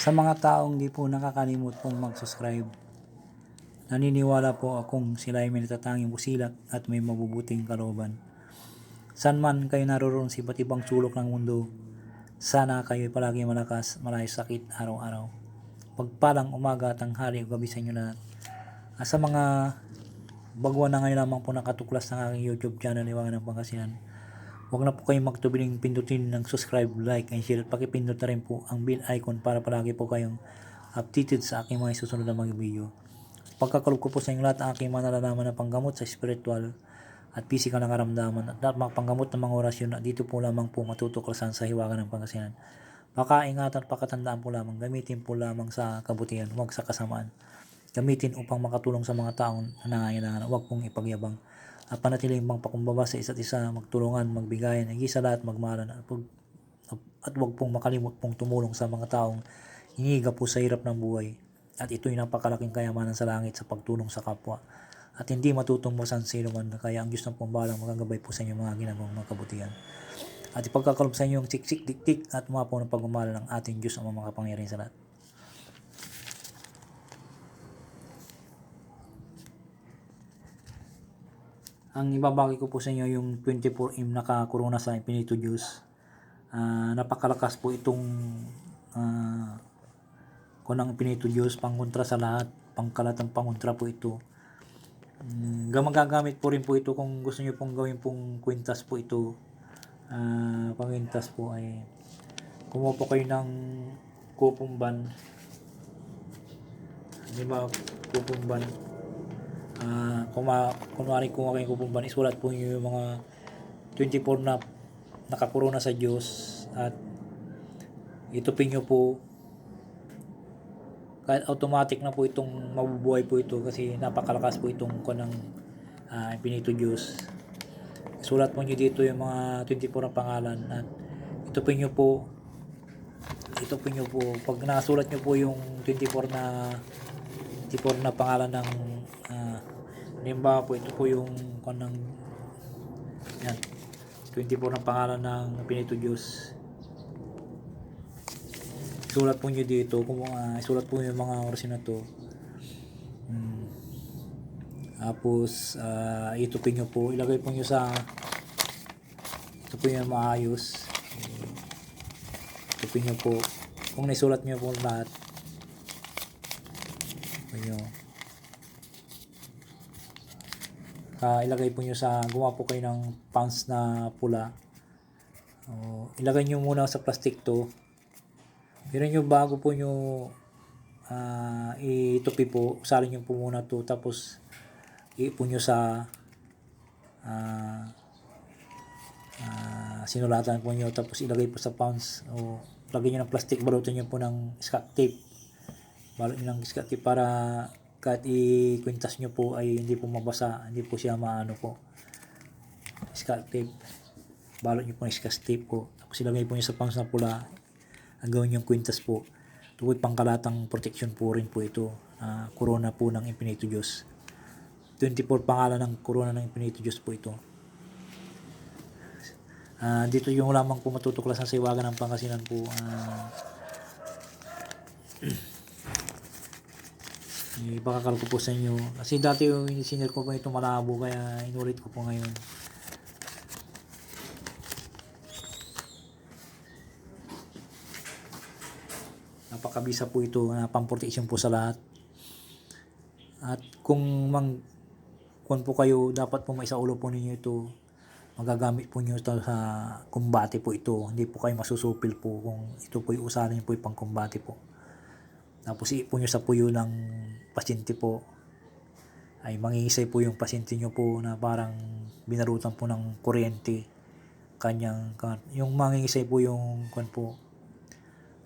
Sa mga taong di po nakakalimot pong mag-subscribe, naniniwala po akong sila ay may natatanging busilak at may mabubuting kalooban. San man kayo naroon sa iba't ibang sulok ng mundo, sana kayo palagi malakas, malay sakit araw-araw. Pagpalang umaga, tanghali gabi sa inyo lahat. At sa mga baguhan na ngayon lamang po nakatuklas ng aking YouTube channel, Iwangan ng Pangasinan, Huwag na po kayong magtubiling pindutin ng subscribe, like, and share at pakipindot na rin po ang bell icon para palagi po kayong updated sa aking mga susunod na mga video. Pagkakalog ko po sa inyo lahat ang aking mga na panggamot sa spiritual at physical na karamdaman at lahat mga panggamot ng mga orasyon at dito po lamang po matutuklasan sa hiwagan ng Pangasinan. Pakaingatan, pakatandaan po lamang, gamitin po lamang sa kabutihan, huwag sa kasamaan. Gamitin upang makatulong sa mga taong nangangailangan, huwag pong ipagyabang at panatiling magpakumbaba sa isa't isa, magtulungan, magbigayan, higit sa lahat magmahalan at, wag, at huwag pong makalimot pong tumulong sa mga taong hinihiga po sa hirap ng buhay. At ito'y napakalaking kayamanan sa langit sa pagtulong sa kapwa. At hindi matutumbasan sa man kaya ang Diyos ng pambalang magagabay po sa inyong mga ginagawang mga kabutihan. At ipagkakalob sa inyo ang siksik diktik at mga po ng pagmamahal ng ating Diyos ang mga kapangyarihan sa lahat. Ang ibabagi ko po sa inyo yung 24M nakakorona sa Infinito Diyos. Ah, napakalakas po itong uh, kunang Infinito Diyos, pangkontra sa lahat, pangkalatang pangontra po ito. Um, magagamit po rin po ito kung gusto niyo pong gawin pong kwintas po ito. Uh, pangintas po ay kumuha po kayo ng kupumban. Di ba kupumban? Ah, kung ma, kunwari kung kayo kupumban, isulat po niyo yung mga 24 na nakakorona sa Diyos at itupin nyo po. Kahit automatic na po itong mabubuhay po ito kasi napakalakas po itong kanang uh, Infinito Diyos. Sulat po nyo dito yung mga 24 na pangalan at itupin nyo po. Itupin nyo po. Pag nasulat nyo po yung 24 na 24 na pangalan ng uh, halimbawa po ito po yung kanang yan 24 na pangalan ng Pinito Diyos. Sulat po nyo dito kung uh, sulat po yung mga orasin na to. Hmm. tapos uh, itupin nyo po ilagay po nyo sa ito po yung maayos. Itupin nyo po. Kung naisulat nyo po lahat nyo uh, ilagay po nyo sa gumawa po kayo ng pounds na pula. Uh, ilagay nyo muna sa plastic to. Pero nyo bago po nyo uh, itupi po usalin nyo po muna to. Tapos iipon nyo sa uh, uh, sinulatan po nyo. Tapos ilagay po sa pounds o lagyan nyo ng plastic balutan nyo po ng scotch tape. Balot nyo ng scotch tape para kahit i-quintas nyo po ay hindi po mabasa, hindi po siya maano po. Scotch tape. Balot nyo po ng scotch tape po. Tapos ilagay po nyo sa pants na pula. Ang gawin yung quintas po. Tukoy pangkalatang protection po rin po ito. Uh, corona po ng Infinito Diyos. 24 pangalan ng corona ng Infinito Diyos po ito. Uh, dito yung lamang po matutuklasan sa iwagan ng Pangasinan po. Uh, ipakakal ko po sa inyo. Kasi dati yung senior ko po ito malabo kaya inulit ko po ngayon. Napakabisa po ito na pamprotection po sa lahat. At kung mang kung po kayo dapat po may sa ulo po ninyo ito. Magagamit po nyo ito sa kumbate po ito. Hindi po kayo masusupil po kung ito po yung usanin po yung pang kumbate po tapos iipon nyo sa puyo ng pasyente po. Ay mangingisay po yung pasyente nyo po na parang binarutan po ng kuryente. Kanyang yung mangingisay po yung kan po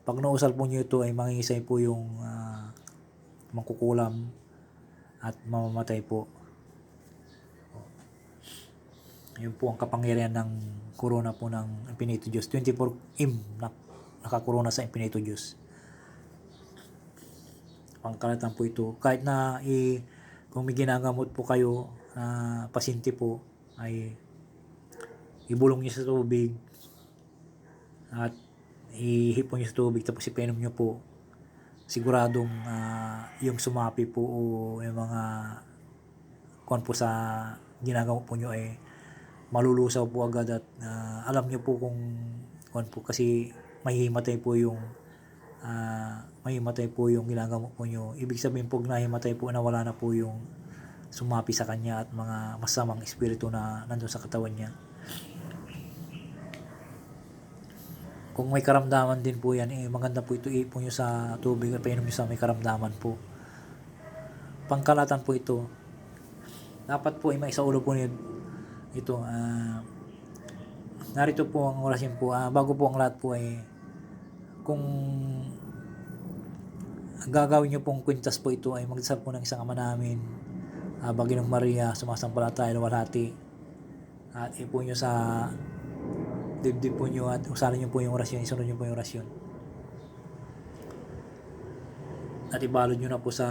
pag nausal po nyo ito ay mangingisay po yung uh, mangkukulam at mamamatay po. Yun po ang kapangyarihan ng corona po ng Infinito Diyos. 24M na nakakorona sa Infinito Diyos pangkalatan po ito. Kahit na i, kung may ginagamot po kayo na uh, pasyente po ay ibulong niyo sa tubig at ihipon niyo sa tubig tapos ipinom niyo po siguradong ah, yung sumapi po o yung mga kuan po sa ginagawa po nyo ay malulusaw po agad at ah, alam nyo po kung kuan po kasi mahihimatay po yung ah, mahihimatay po yung ginagawa po nyo. Ibig sabihin po nahimatay po na wala na po yung sumapi sa kanya at mga masamang espiritu na nandun sa katawan niya. Kung may karamdaman din po yan, eh, maganda po ito ipon nyo sa tubig at painom nyo sa may karamdaman po. Pangkalatan po ito. Dapat po ay may saulo po nyo ito. ah, narito po ang orasyon po. ah, bago po ang lahat po ay kung ang gagawin nyo pong kwintas po ito ay magdasal po ng isang ama namin uh, Baginong Maria sumasampalataya luwalhati. At ipo nyo sa dibdib po nyo at usalan nyo po yung orasyon isunod nyo po yung orasyon. At ibalod nyo na po sa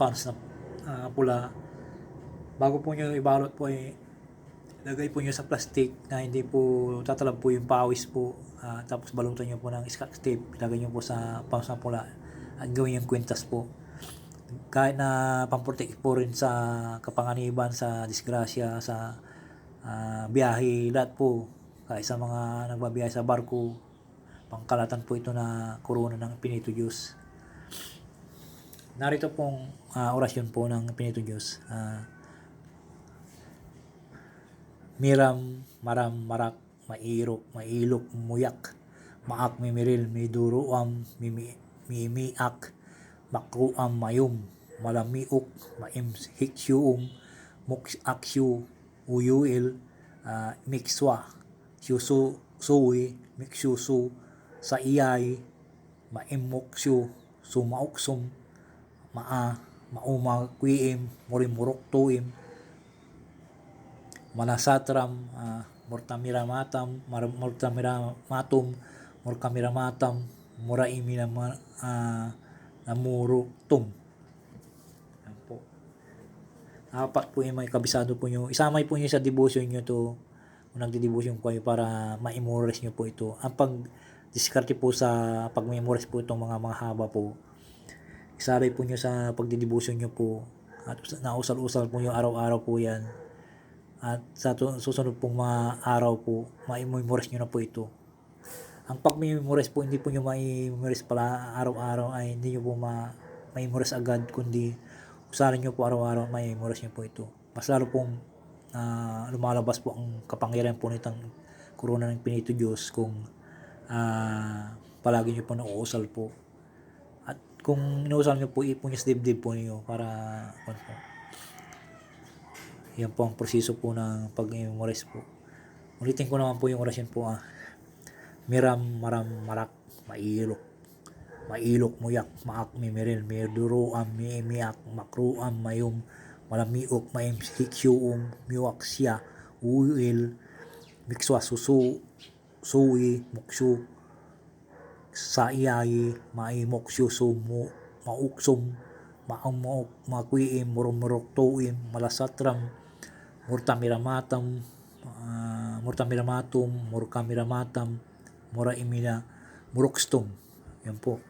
pans na ah, pula. Bago po nyo ibalot po ay lagay po nyo sa plastic na hindi po tatalab po yung pawis po. Ah, tapos balutan nyo po ng scotch tape. Ilagay nyo po sa pans na pula at gawin yung kwintas po kahit na pamprotect po rin sa kapanganiban, sa disgrasya, sa ah, biyahe, lahat po. Kahit sa mga nagbabiyahe sa barko, pangkalatan po ito na korona ng Pinito Diyos. Narito pong ah, orasyon po ng Pinito Diyos. Ah, Miram, maram, marak, mairok, mailok, muyak, maak, mimiril, miduruam, mimi, mimiak, makruam mayum, malamiuk, maim hiksyuum, muks aksyu, uyuil, uh, mikswa, syusu, suwi, miksyusu, sa iyay, maim muksyu, sumauksum, maa, mauma kuiim, murimurok tuim, malasatram, uh, murtamiramatam, mar- murtamiramatum, murkamiramatam, muraimina uh, namurutum. Yan po. Apat po yung may kabisado po nyo. Isamay po nyo sa devotion nyo to kung nagdi-devotion kayo para ma-memorize nyo po ito. Ang pag diskarte po sa pag-memorize po itong mga mga haba po. Isalay po nyo sa pagdi-devotion nyo po. At nausal-usal po nyo araw-araw po yan. At sa susunod pong mga araw po, ma-memorize nyo na po ito ang pag-memorize po, hindi po nyo ma-memorize pala araw-araw ay hindi nyo po ma- memorize agad, kundi usarin nyo po araw-araw, ma-memorize nyo po ito. Mas lalo pong ah, lumalabas po ang kapangyarihan po nitong corona ng Pinito Diyos kung ah, palagi nyo po nauusal po. At kung inuusal nyo po, ipon nyo sa dibdib po niyo para ano po. Yan po ang proseso po ng pag-memorize po. Ulitin ko naman po yung orasyon po ah miram maram marak mailok. Mailok muyak maak mimiril mirduro am miimiak makru am mayum malamiok maim hikyuum miwak siya uil mikswa susu suwi muksyu sa iyay mai moksyu sumu mauksum maamok makuiim murumurok tuim malasatram murtamiramatam uh, murtamiramatum murkamiramatam mura imina murukstum yan po.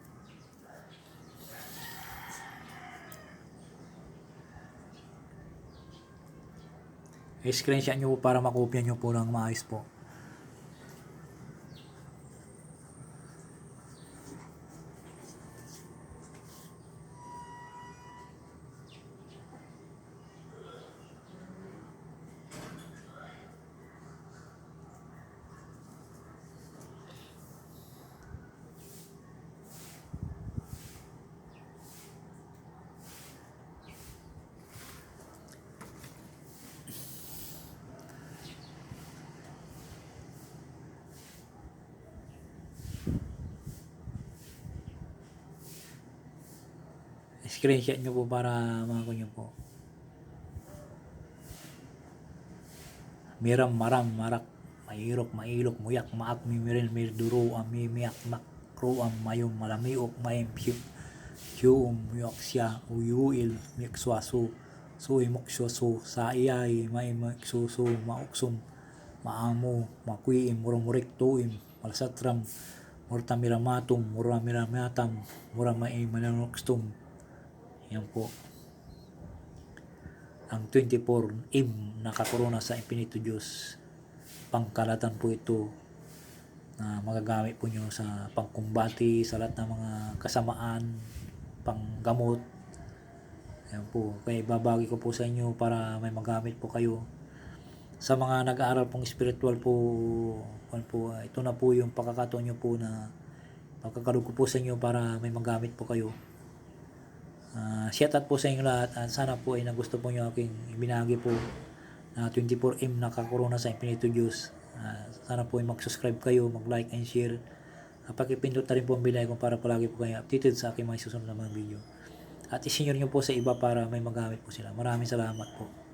I-screenshot nyo po para makopya nyo po ng maayos po screenshot nyo po para mako nyo po. Miram maram marak mairok mailok muyak maak mimiril mirduro amimiyak makro am mayom malamiok mayem hiu hium yuak siya uyuil mikswasu suy moksyosu sa iyay may maksusu mauksum maamu makuiim murumurik tuim malasatram Murta miramatum, mura Yan po. Ang 24M nakakorona sa Infinito Diyos. Pangkalatan po ito na magagamit po nyo sa pangkumbati, sa lahat ng mga kasamaan, panggamot. Yan po. Kaya babagi ko po sa inyo para may magamit po kayo. Sa mga nag-aaral pong spiritual po, ano po, ito na po yung pagkakataon nyo po na pagkakalog ko po sa inyo para may magamit po kayo. Ah, shout out po sa inyo lahat at sana po ay nagusto po nyo aking ibinagi po na 24M nakakorona sa Infinito Diyos. Ah, sana po ay mag-subscribe kayo, mag-like and share. Uh, pakipindot na rin po ang bilay kung para palagi po kayo updated sa aking mga susunod na mga video. At isinyor nyo po sa iba para may magamit po sila. Maraming salamat po.